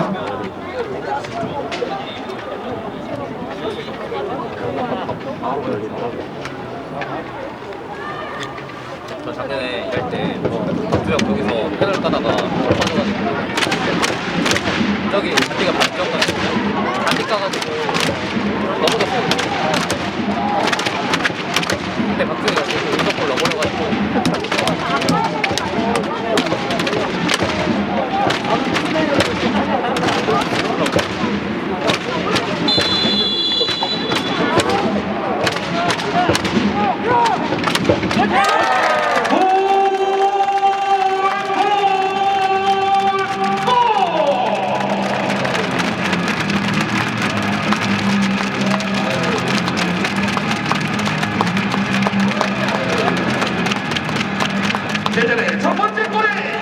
저 작년에 일할 때 박주영 거기서 페널 까다가 빠져가지고 저기 잔디가 바뀌었거든요. 잔디 까가지고 제자의 첫 번째 골이